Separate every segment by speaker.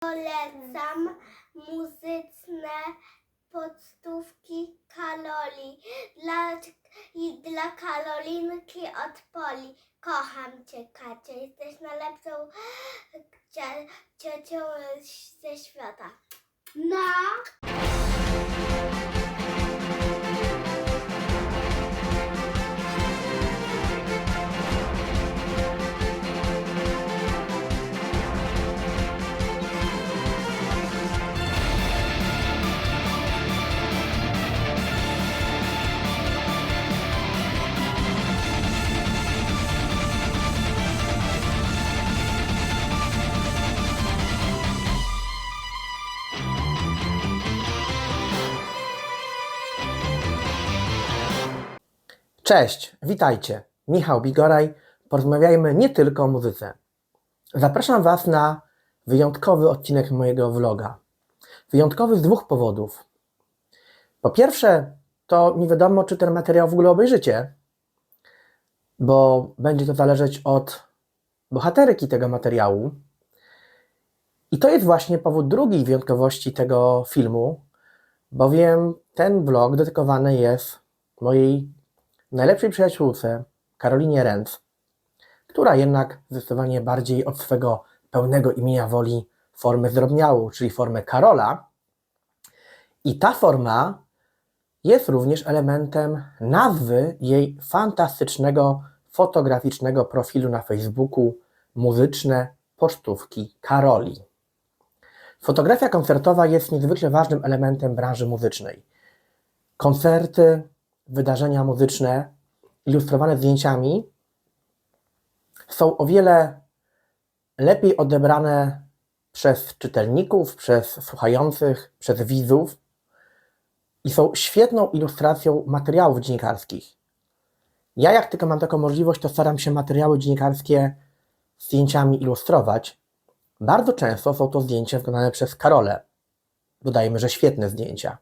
Speaker 1: Polecam muzyczne podstówki Karoli. Dla, I dla Karolinki od Poli. Kocham Cię, Kacia. Jesteś najlepszą ciocią ze świata. No.
Speaker 2: Cześć, witajcie. Michał Bigoraj. Porozmawiajmy nie tylko o muzyce. Zapraszam Was na wyjątkowy odcinek mojego vloga. Wyjątkowy z dwóch powodów. Po pierwsze, to nie wiadomo, czy ten materiał w ogóle obejrzycie, bo będzie to zależeć od bohaterki tego materiału. I to jest właśnie powód drugiej wyjątkowości tego filmu, bowiem ten vlog dedykowany jest mojej najlepszej przyjaciółce, Karolinie Renz, która jednak zdecydowanie bardziej od swego pełnego imienia woli formę zdrobniałą, czyli formę Karola. I ta forma jest również elementem nazwy jej fantastycznego fotograficznego profilu na Facebooku Muzyczne Pocztówki Karoli. Fotografia koncertowa jest niezwykle ważnym elementem branży muzycznej. Koncerty, wydarzenia muzyczne ilustrowane zdjęciami są o wiele lepiej odebrane przez czytelników, przez słuchających, przez widzów i są świetną ilustracją materiałów dziennikarskich. Ja, jak tylko mam taką możliwość, to staram się materiały dziennikarskie zdjęciami ilustrować. Bardzo często są to zdjęcia wykonane przez Karole. Dodajmy, że świetne zdjęcia.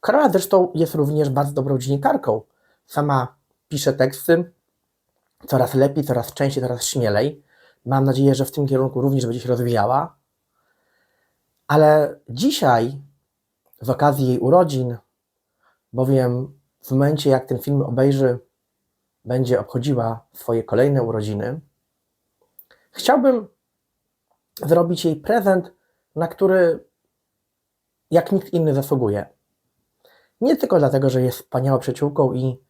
Speaker 2: Karola zresztą jest również bardzo dobrą dziennikarką. Sama pisze teksty coraz lepiej, coraz częściej, coraz śmielej. Mam nadzieję, że w tym kierunku również będzie się rozwijała. Ale dzisiaj, z okazji jej urodzin, bowiem w momencie, jak ten film obejrzy, będzie obchodziła swoje kolejne urodziny, chciałbym zrobić jej prezent, na który jak nikt inny zasługuje. Nie tylko dlatego, że jest wspaniałą przyjaciółką i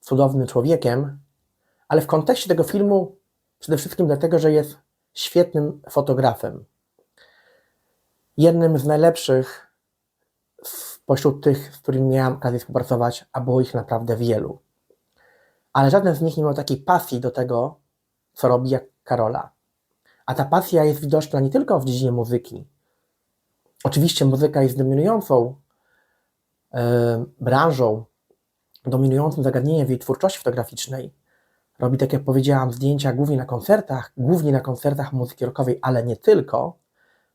Speaker 2: cudownym człowiekiem, ale w kontekście tego filmu przede wszystkim dlatego, że jest świetnym fotografem. Jednym z najlepszych spośród tych, z którymi miałem okazję współpracować, a było ich naprawdę wielu. Ale żaden z nich nie miał takiej pasji do tego, co robi jak Karola. A ta pasja jest widoczna nie tylko w dziedzinie muzyki. Oczywiście muzyka jest dominującą branżą, dominującym zagadnieniem w jej twórczości fotograficznej. Robi, tak jak powiedziałam, zdjęcia głównie na koncertach, głównie na koncertach muzyki rockowej, ale nie tylko.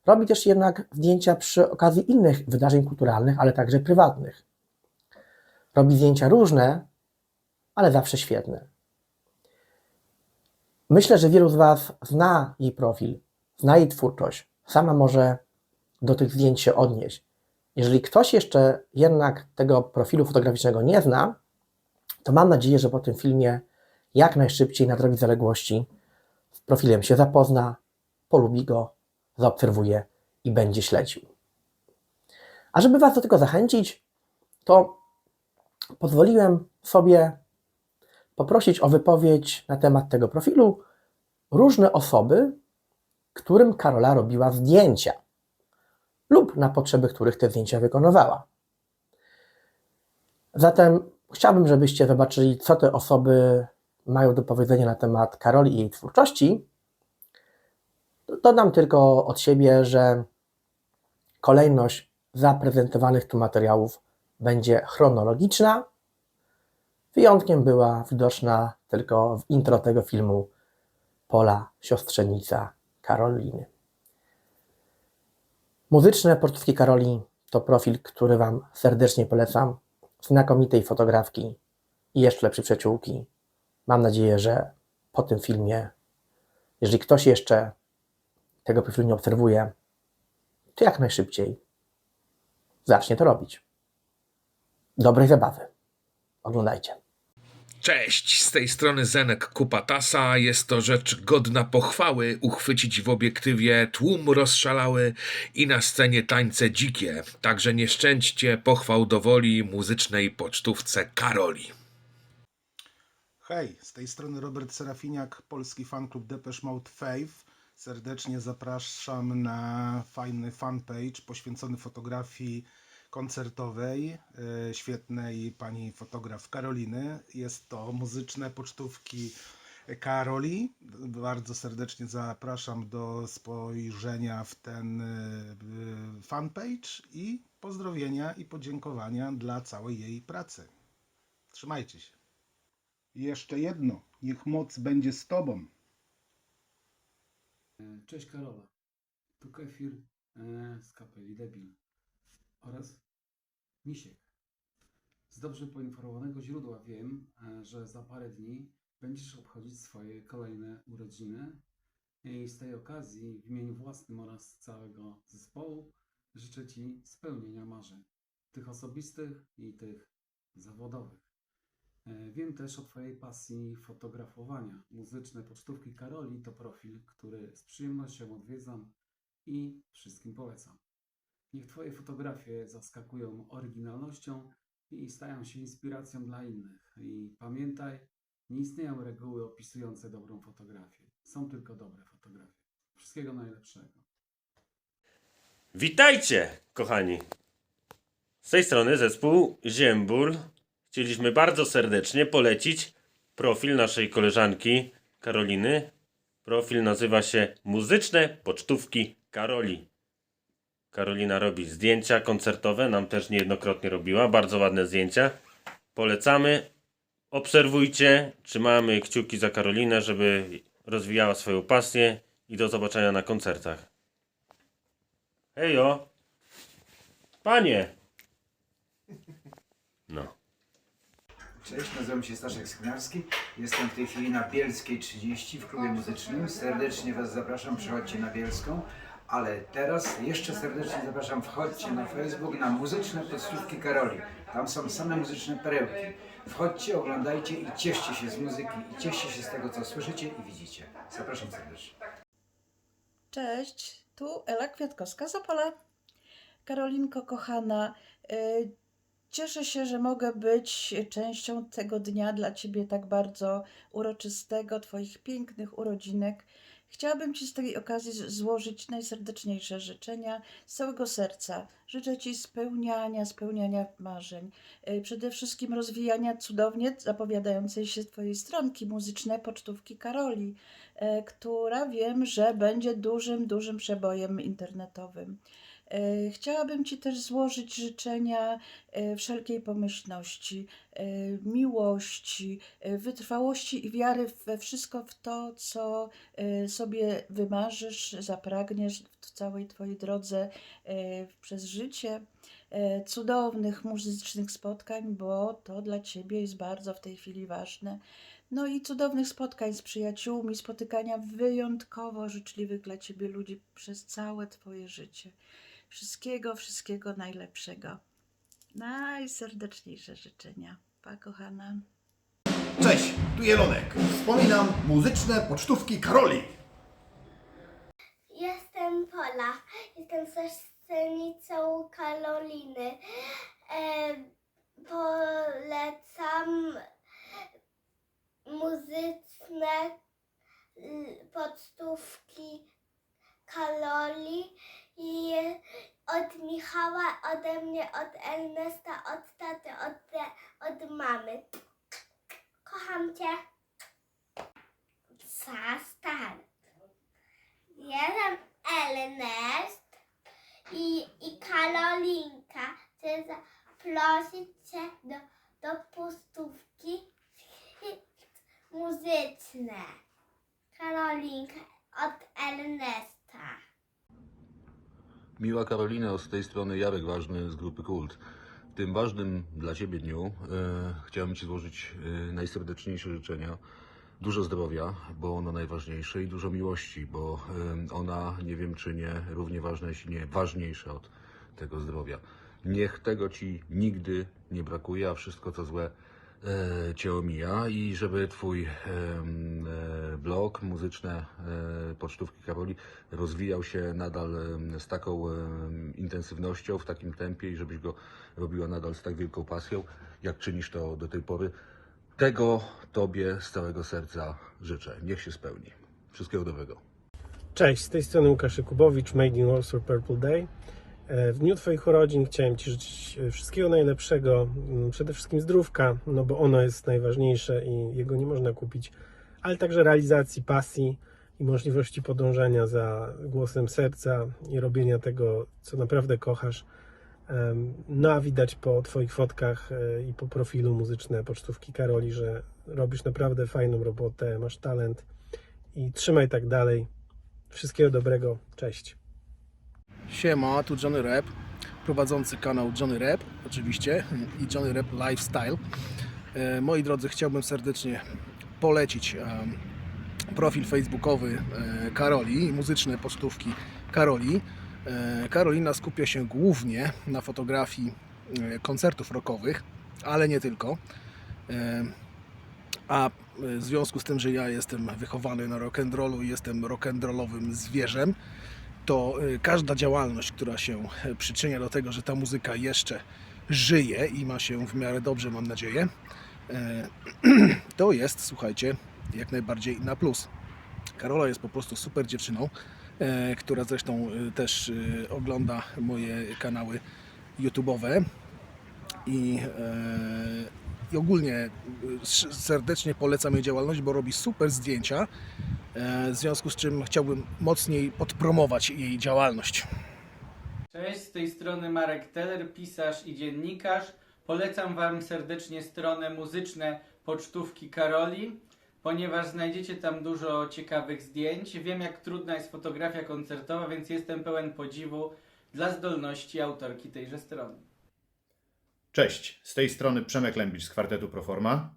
Speaker 2: Robi też jednak zdjęcia przy okazji innych wydarzeń kulturalnych, ale także prywatnych. Robi zdjęcia różne, ale zawsze świetne. Myślę, że wielu z Was zna jej profil, zna jej twórczość, sama może do tych zdjęć się odnieść. Jeżeli ktoś jeszcze jednak tego profilu fotograficznego nie zna, to mam nadzieję, że po tym filmie jak najszybciej nadrobi zaległości, z profilem się zapozna, polubi go, zaobserwuje i będzie śledził. A żeby Was do tego zachęcić, to pozwoliłem sobie poprosić o wypowiedź na temat tego profilu różne osoby, którym Karola robiła zdjęcia lub na potrzeby których te zdjęcia wykonywała. Zatem chciałbym, żebyście zobaczyli, co te osoby mają do powiedzenia na temat Karoli i jej twórczości. Dodam tylko od siebie, że kolejność zaprezentowanych tu materiałów będzie chronologiczna. Wyjątkiem była widoczna tylko w intro tego filmu Pola, siostrzenica Karoliny. Muzyczne portówki Karoli to profil, który Wam serdecznie polecam. Znakomitej fotografki i jeszcze lepszej przyjaciółki. Mam nadzieję, że po tym filmie, jeżeli ktoś jeszcze tego profilu nie obserwuje, to jak najszybciej zacznie to robić. Dobrej zabawy. Oglądajcie.
Speaker 3: Cześć, z tej strony Zenek Kupatasa. Jest to rzecz godna pochwały uchwycić w obiektywie tłum rozszalały i na scenie tańce dzikie. Także nie szczęście pochwał do woli muzycznej pocztówce Karoli.
Speaker 4: Hej, z tej strony Robert Serafiniak, polski fanklub Depeche Mode Faith. Serdecznie zapraszam na fajny fanpage poświęcony fotografii koncertowej e, świetnej pani fotograf Karoliny. Jest to muzyczne pocztówki Karoli. Bardzo serdecznie zapraszam do spojrzenia w ten e, fanpage i pozdrowienia i podziękowania dla całej jej pracy. Trzymajcie się. Jeszcze jedno, niech moc będzie z tobą.
Speaker 5: E, Cześć Karola, tu Kefir z kapeli Debil oraz Misiek. Z dobrze poinformowanego źródła wiem, e, że za parę dni będziesz obchodzić swoje kolejne urodziny i z tej okazji w imieniu własnym oraz całego zespołu życzę Ci spełnienia marzeń, tych osobistych i tych zawodowych. E, Wiem też o Twojej pasji fotografowania. Muzyczne pocztówki Karoli to profil, który z przyjemnością odwiedzam i wszystkim polecam. Niech Twoje fotografie zaskakują oryginalnością i stają się inspiracją dla innych. I pamiętaj, nie istnieją reguły opisujące dobrą fotografię. Są tylko dobre fotografie. Wszystkiego najlepszego.
Speaker 6: Witajcie, kochani! Z tej strony zespół Ziembul. Chcieliśmy bardzo serdecznie polecić profil naszej koleżanki Karoliny. Profil nazywa się Muzyczne Pocztówki Karoli. Karolina robi zdjęcia koncertowe, nam też niejednokrotnie robiła. Bardzo ładne zdjęcia. Polecamy. Obserwujcie, trzymamy kciuki za Karolinę, żeby rozwijała swoją pasję i do zobaczenia na koncertach. Hejo! Panie! No.
Speaker 7: Cześć, nazywam się Staszek Skniarski. Jestem w tej chwili na Bielskiej 30 w klubie muzycznym. Serdecznie Was zapraszam, przychodźcie na Bielską. Ale teraz jeszcze serdecznie zapraszam, wchodźcie na Facebook na muzyczne podstówki Karoli. Tam są same muzyczne perełki. Wchodźcie, oglądajcie i cieszcie się z muzyki i cieszcie się z tego, co słyszycie i widzicie. Zapraszam serdecznie.
Speaker 8: Cześć, tu Ela Kwiatkowska z Opola. Karolinko kochana, y, cieszę się, że mogę być częścią tego dnia dla Ciebie tak bardzo uroczystego, Twoich pięknych urodzinek. Chciałabym Ci z tej okazji złożyć najserdeczniejsze życzenia z całego serca. Życzę Ci spełniania, spełniania marzeń. Y, Przede wszystkim rozwijania cudownie zapowiadającej się Twojej stronki muzyczne pocztówki Karoli e, która wiem, że będzie dużym, dużym przebojem internetowym. E, Chciałabym Ci też złożyć życzenia e, wszelkiej pomyślności, e, miłości, wytrwałości i wiary we wszystko w to, co sobie wymarzysz, zapragniesz w całej Twojej drodze przez życie. Cudownych muzycznych spotkań, bo to dla Ciebie jest bardzo w tej chwili ważne. No i cudownych spotkań z przyjaciółmi, spotykania wyjątkowo życzliwych dla Ciebie ludzi przez całe Twoje życie. Wszystkiego, wszystkiego najlepszego. Najserdeczniejsze życzenia. Pa, kochana.
Speaker 9: Cześć, tu Jelonek. Wspominam muzyczne pocztówki Karoli.
Speaker 1: Jestem Pola. Jestem siostrzenicą Karoliny. E, polecam muzyczne podstówki Karoli i od Michała, ode mnie, od Ernesta, od taty, od, od mamy. Kocham cię. Za start. Jestem Ernest i, i Karolinka. Chcę zaprosić Cię do, do pustówki muzyczne. Karolinka od Ernesta.
Speaker 10: Miła Karolino, z tej strony Jarek Ważny z grupy Kult. W tym ważnym dla Ciebie dniu e, chciałem Ci złożyć e, najserdeczniejsze życzenia.
Speaker 4: Dużo zdrowia, bo ono najważniejsze i dużo miłości, bo em, ona, nie wiem czy nie, równie ważna, jeśli nie ważniejsza od tego zdrowia. Niech tego Ci nigdy nie brakuje, a wszystko co złe e, Cię omija i żeby Twój e, blog, muzyczne e, pocztówki Karoli rozwijał się nadal z taką intensywnością, w takim tempie i żebyś go robiła nadal z tak wielką pasją, jak czynisz to do tej pory. Tego Tobie z całego serca życzę. Niech się spełni. Wszystkiego dobrego.
Speaker 11: Cześć, z tej strony Łukasz Jakubowicz, Made in Warsaw Purple Day. E, W dniu Twoich urodzin chciałem Ci życzyć e, wszystkiego najlepszego, m, przede wszystkim zdrówka, no bo ono jest najważniejsze i jego nie można kupić, ale także realizacji pasji i możliwości podążania za głosem serca i robienia tego, co naprawdę kochasz. No a widać po Twoich fotkach e, i po profilu muzyczne pocztówki Karoli, że robisz naprawdę fajną robotę, masz talent i trzymaj tak dalej. Wszystkiego dobrego, cześć.
Speaker 12: Siema, tu Johnny Rap, prowadzący kanał Johnny Rap, oczywiście, i Johnny Rap Lifestyle. E, Moi drodzy, chciałbym serdecznie polecić em, profil facebookowy e, Karoli, muzyczne pocztówki Karoli. E, Karolina skupia się głównie na fotografii e, koncertów rockowych, ale nie tylko. E, A w związku z tym, że ja jestem wychowany na rock'n'rollu i jestem rock'n'rollowym zwierzem, to y, każda działalność, która się e, przyczynia do tego, że ta muzyka jeszcze żyje i ma się w miarę dobrze, mam nadzieję, e, to jest, słuchajcie, jak najbardziej na plus. Karola jest po prostu super dziewczyną, e, która zresztą też ogląda moje kanały YouTube'owe i, i ogólnie y, serdecznie polecam jej działalność, bo robi super zdjęcia, e, w związku z czym chciałbym mocniej podpromować jej działalność.
Speaker 13: Cześć, z tej strony Marek Teller, pisarz i dziennikarz. Polecam Wam serdecznie stronę muzyczne Pocztówki Karoli, ponieważ znajdziecie tam dużo ciekawych zdjęć. Wiem, jak trudna jest fotografia koncertowa, więc jestem pełen podziwu dla zdolności autorki tejże strony.
Speaker 14: Cześć, z tej strony Przemek Lębicz z kwartetu Proforma.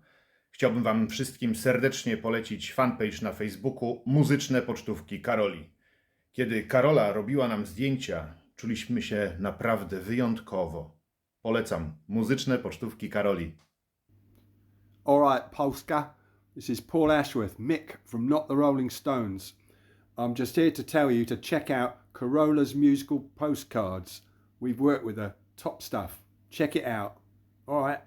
Speaker 14: Chciałbym Wam wszystkim serdecznie polecić fanpage na Facebooku Muzyczne Pocztówki Karoli. Kiedy Karola robiła nam zdjęcia, czuliśmy się naprawdę wyjątkowo. Polecam Muzyczne Pocztówki Karoli.
Speaker 15: Alright, Polska. This is Paul Ashworth, Mick from Not the Rolling Stones. I'm just here to tell you to check out Corola's musical postcards. We've worked with her. Top stuff. Check it out. Alright.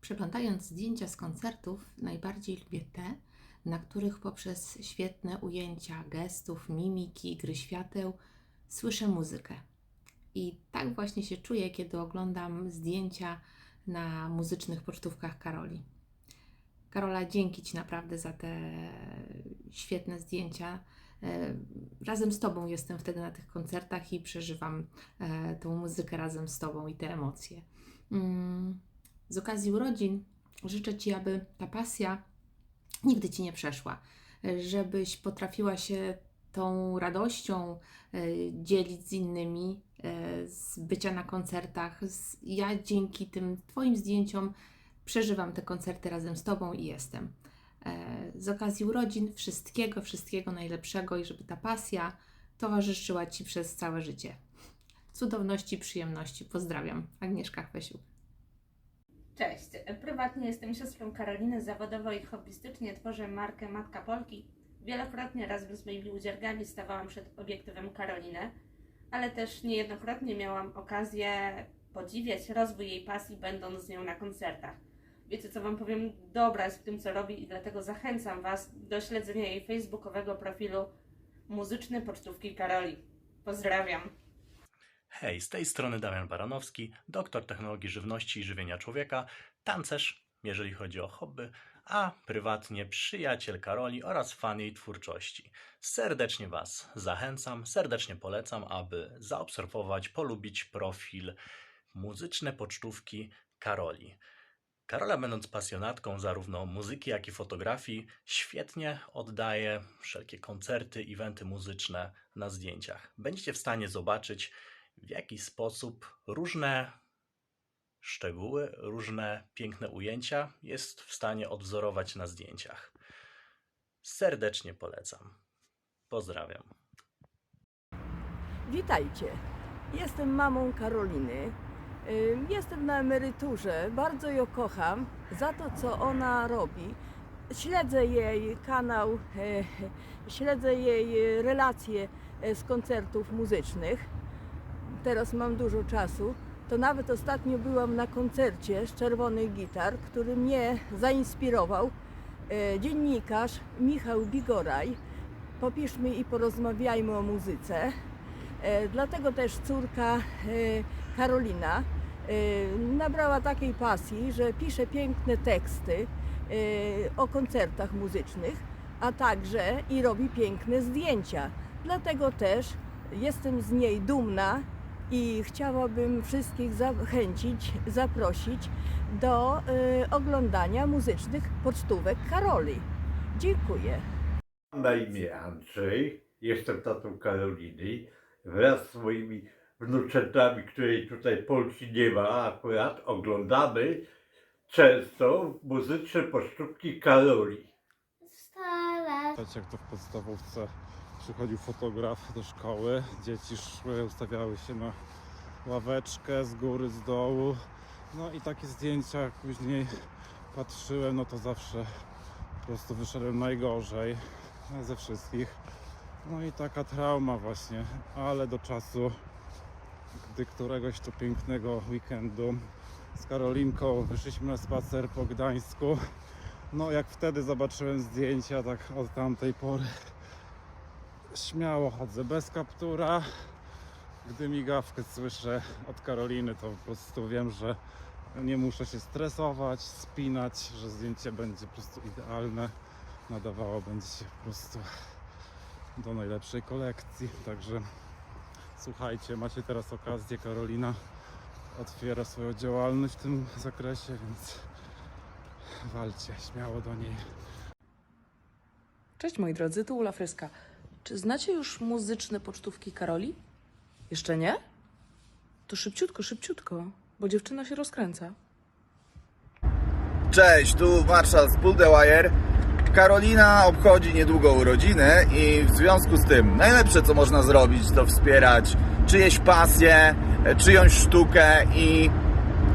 Speaker 16: Przeglądając zdjęcia z koncertów, najbardziej lubię te, na których poprzez świetne ujęcia gestów, mimiki, gry świateł słyszę muzykę. I tak właśnie się czuję, kiedy oglądam zdjęcia na muzycznych pocztówkach Karoli. Karola, dzięki Ci naprawdę za te świetne zdjęcia. E, Razem z Tobą jestem wtedy na tych koncertach i przeżywam e, tą muzykę razem z Tobą i te emocje. Mm, Z okazji urodzin życzę Ci, aby ta pasja nigdy Ci nie przeszła, żebyś potrafiła się tą radością e, dzielić z innymi, z bycia na koncertach. Ja dzięki tym Twoim zdjęciom przeżywam te koncerty razem z Tobą i jestem. E, Z okazji urodzin wszystkiego, wszystkiego najlepszego i żeby ta pasja towarzyszyła Ci przez całe życie. Cudowności, przyjemności. Pozdrawiam. Agnieszka Chwesiuk.
Speaker 17: Cześć, prywatnie jestem siostrą Karoliny, zawodowo i hobbystycznie tworzę markę Matka Polki. Wielokrotnie razem z moimi udzielgami stawałam przed obiektywem Karoliny, ale też niejednokrotnie miałam okazję podziwiać rozwój jej pasji, będąc z nią na koncertach. Wiecie co Wam powiem, dobra jest w tym co robi i dlatego zachęcam Was do śledzenia jej facebookowego profilu Muzyczne Pocztówki Karoli. Pozdrawiam!
Speaker 18: Hej, z tej strony Damian Baranowski, doktor technologii żywności i żywienia człowieka, tancerz, jeżeli chodzi o hobby, a prywatnie przyjaciel Karoli oraz fan jej twórczości. Serdecznie Was zachęcam, serdecznie polecam, aby zaobserwować, polubić profil muzyczne pocztówki Karoli. Karola, będąc pasjonatką zarówno muzyki, jak i fotografii, świetnie oddaje wszelkie koncerty, eventy muzyczne na zdjęciach. Będziecie w stanie zobaczyć, w jaki sposób różne szczegóły, różne piękne ujęcia jest w stanie odwzorować na zdjęciach. Serdecznie polecam. Pozdrawiam.
Speaker 19: Witajcie. Jestem mamą Karoliny. Jestem na emeryturze. Bardzo ją kocham za to, co ona robi. Śledzę jej kanał, e, śledzę jej e, relacje e, z koncertów muzycznych. Teraz mam dużo czasu. To nawet ostatnio byłam na koncercie z Czerwonych Gitar, który mnie zainspirował. Dziennikarz Michał Bigoraj. Popiszmy i porozmawiajmy o muzyce. Dlatego też córka Karolina nabrała takiej pasji, że pisze piękne teksty e, o koncertach muzycznych, a także i robi piękne zdjęcia. Dlatego też jestem z niej dumna i chciałabym wszystkich zachęcić, zaprosić do e, oglądania muzycznych pocztówek Karoli. Dziękuję.
Speaker 20: Mam na imię Andrzej, jestem tatą Karoliny. Wraz z moimi wnuczętami, której tutaj Polski nie ma akurat, oglądamy często muzyczne pocztówki Karoli.
Speaker 21: Tak jak to w podstawówce przychodził fotograf do szkoły, dzieci szły, ustawiały się na ławeczkę z góry, z dołu. No i takie zdjęcia jak później patrzyłem, no to zawsze po prostu wyszedłem najgorzej ze wszystkich. No i taka trauma właśnie, ale do czasu, gdy któregoś to pięknego weekendu z Karolinką wyszliśmy na spacer po Gdańsku. No jak wtedy zobaczyłem zdjęcia, tak od tamtej pory śmiało chodzę bez kaptura. Gdy migawkę słyszę od Karoliny, to po prostu wiem, że nie muszę się stresować, spinać, że zdjęcie będzie po prostu idealne. Nadawało będzie się po prostu do najlepszej kolekcji. Także słuchajcie, macie teraz okazję. Karolina otwiera swoją działalność w tym zakresie, więc walcie śmiało do niej.
Speaker 22: Cześć moi drodzy, tu Ula Fryska. Czy znacie już muzyczne pocztówki Karoli? Jeszcze nie? To szybciutko, szybciutko, bo dziewczyna się rozkręca.
Speaker 7: Cześć, tu Marszał z Buldewire. Karolina obchodzi niedługo urodziny i w związku z tym najlepsze co można zrobić to wspierać czyjeś pasję, czyjąś sztukę i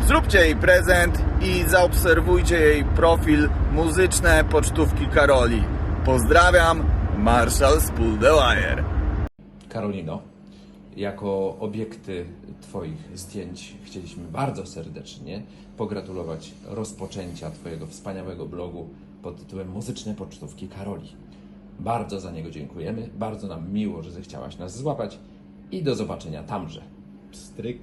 Speaker 7: zróbcie jej prezent i zaobserwujcie jej profil muzyczne pocztówki Karoli. Pozdrawiam, Marszał z Buldewire.
Speaker 3: Karolino, jako obiekty Twoich zdjęć chcieliśmy bardzo serdecznie pogratulować rozpoczęcia Twojego wspaniałego blogu pod tytułem Muzyczne Pocztówki Karoli. Bardzo za niego dziękujemy, bardzo nam miło, że zechciałaś nas złapać i do zobaczenia tamże. Stryk.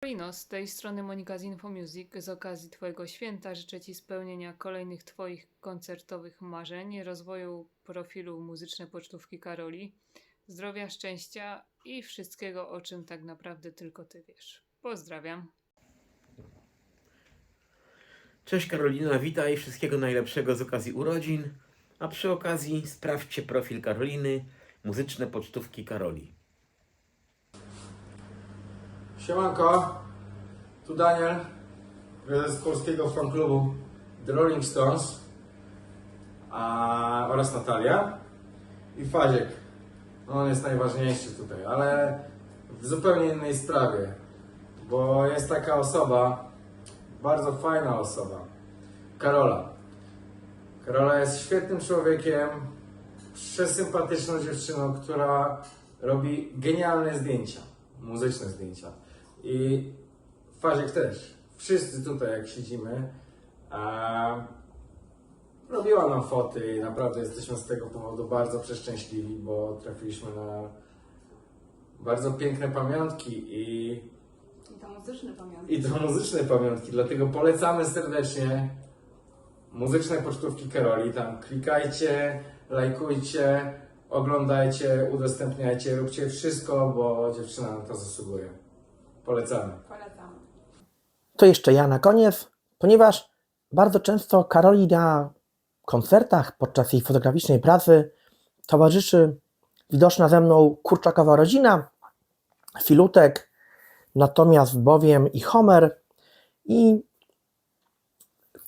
Speaker 23: Karolino, z tej strony Monika z Infomusic. Z okazji Twojego święta życzę Ci spełnienia kolejnych Twoich koncertowych marzeń, rozwoju profilu muzyczne pocztówki Karoli, zdrowia, szczęścia i wszystkiego, o czym tak naprawdę tylko Ty wiesz. Pozdrawiam.
Speaker 24: Cześć Karolina, witaj, wszystkiego najlepszego z okazji urodzin, a przy okazji sprawdźcie profil Karoliny, muzyczne pocztówki Karoli.
Speaker 25: Siemanko, tu Daniel z polskiego fanklubu The Rolling Stones a, oraz Natalia i Faziek. No, on jest najważniejszy tutaj, ale w zupełnie innej sprawie, bo jest taka osoba, bardzo fajna osoba, Karola. Karola jest świetnym człowiekiem, przesympatyczną dziewczyną, która robi genialne zdjęcia, muzyczne zdjęcia. I Faziek też. Wszyscy tutaj, jak siedzimy, a, robiła nam foty i naprawdę jesteśmy z tego powodu bardzo przeszczęśliwi, bo trafiliśmy na bardzo piękne pamiątki
Speaker 17: i, to muzyczne pamiątki.
Speaker 25: i to muzyczne pamiątki. Dlatego polecamy serdecznie muzyczne pocztówki Karoli. Tam klikajcie, lajkujcie, oglądajcie, udostępniajcie, róbcie wszystko, bo dziewczyna na to zasługuje. Polecamy.
Speaker 17: Polecamy.
Speaker 2: To jeszcze ja na koniec, ponieważ bardzo często Karoli na koncertach podczas jej fotograficznej pracy towarzyszy widoczna ze mną kurczakowa rodzina, filutek, natomiast bowiem i Homer i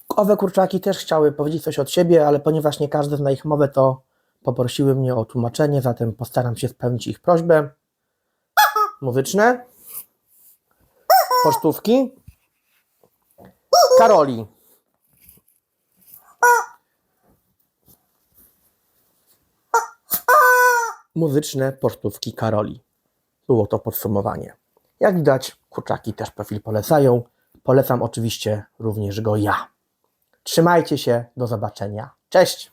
Speaker 2: owe kurczaki też chciały powiedzieć coś od siebie, ale ponieważ nie każdy zna ich mowę, to poprosiły mnie o tłumaczenie, zatem postaram się spełnić ich prośbę. Muzyczne. Pocztówki. Karoli. Muzyczne pocztówki Karoli. Było to podsumowanie. Jak widać, kurczaki też profil polecają. Polecam oczywiście również go ja. Trzymajcie się, do zobaczenia. Cześć!